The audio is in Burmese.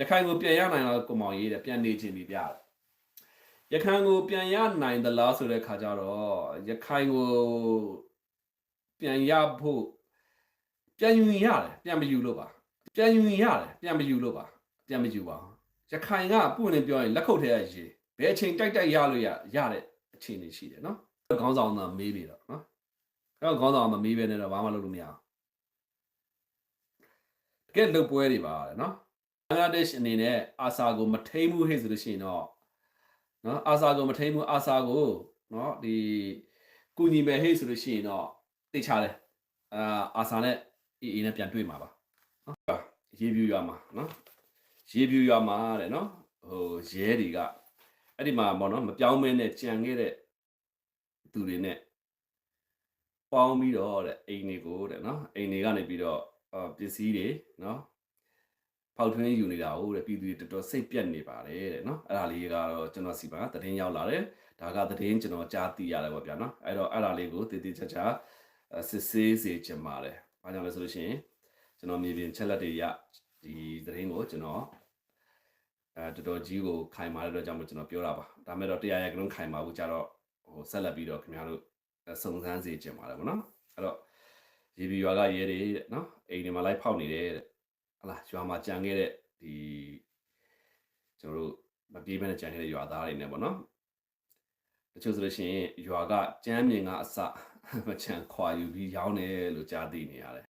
ရခိုင်ကိုပြန်ရနိုင်လားကိုမောင်ရေးတဲ့ပြန်နေခြင်းပြီးပြတယ်ရခိုင်ကိုပြန်ရနိုင်သလားဆိုတဲ့ခါကျတော့ရခိုင်ကိုပြန်ရဖို့ပြန်ယူရင်ရတယ်ပြန်မယူလို့ပါပြန်ယူရင်ရတယ်ပြန်မယူလို့ပါပြန်မယူပါဘူးရခိုင်ကပွင့်နေပြောရင်လက်ခုပ်ထဲရရေဘယ်အချိန်တိုက်တိုက်ရလို့ရရတဲ့အခြေအနေရှိတယ်နော်ခေါင်းဆောင်ကမေးပြီတော့နော်အဲ့တော့ခေါင်းဆောင်ကမမေးပဲနဲ့တော့ဘာမှလုပ်လို့မရအောင်တကယ်လုတ်ပွဲတွေပါတဲ့နော်ဘ င်္ဂလားဒေ့ရှ်အနေနဲ့အာဆာကိုမထိန်ဘူးဟဲ့ဆိုလို့ရှိရင်တော့နော်အာဆာကိုမထိန်ဘူးအာဆာကိုနော်ဒီကူညီမယ်ဟဲ့ဆိုလို့ရှိရင်တော့သိချတယ်အာအာဆာနဲ့အေးအေးနဲ့ပြန်တွေ့မှာပါနော်ရေပြူရွာမှာနော်ရေပြူရွာမှာတဲ့နော်ဟိုရဲတွေကအဲ့ဒီမှာပေါ့နော်မပြောင်းမဲနဲ့ကြံခဲ့တဲ့သူတွေနဲ့ပေါင်းပြီးတော့တဲ့အိမ်တွေကိုတဲ့နော်အိမ်တွေကနေပြီးတော့အာပစ္စည်းတွေနော် ဖောက်ထွင်းယူနေတာဟုတ်တဲ့ပြည်သူတွေတော်တော်စိတ်ပြက်နေပါတယ်တဲ့နော်အဲ့ဒါလေးကတော့ကျွန်တော်စီပါသတင်းရောက်လာတယ်ဒါကသတင်းကျွန်တော်ကြားသိရတယ်ပေါ့ဗျာနော်အဲ့တော့အဲ့ဒါလေးကိုတည်တည်ချာချာအဲစစ်ဆေးစေချင်ပါတယ်ဘာကြောင့်လဲဆိုလို့ရှိရင်ကျွန်တော်မြေပြင်ချက်လက်တွေရဒီသတင်းကိုကျွန်တော်အဲတော်တော်ကြီးကိုခိုင်မာတဲ့အတွက်ကြောင့်မို့ကျွန်တော်ပြောတာပါဒါမဲ့တော့တရားရကလုံးခိုင်မာဘူးကြတော့ဟိုဆက်လက်ပြီးတော့ခင်ဗျားတို့အဲစုံစမ်းစေချင်ပါတယ်ပေါ့နော်အဲ့တော့ရေဘီရွာကရဲတွေတဲ့နော်အိမ်တွေမှာလိုက်ဖောက်နေတယ်တဲ့ ဟလာရွာမှာကြံခဲ့တဲ့ဒီကျွန်တော်တို့မပြေးမနဲ့ကြံခဲ့တဲ့ရွာသားတွေနဲ့ပေါ့နော်တချို့ဆိုလို့ရှိရင်ရွာကကျမ်းမြင်ကအစမချန်ခွာယူပြီးရောင်းတယ်လို့ကြားသိနေရတယ်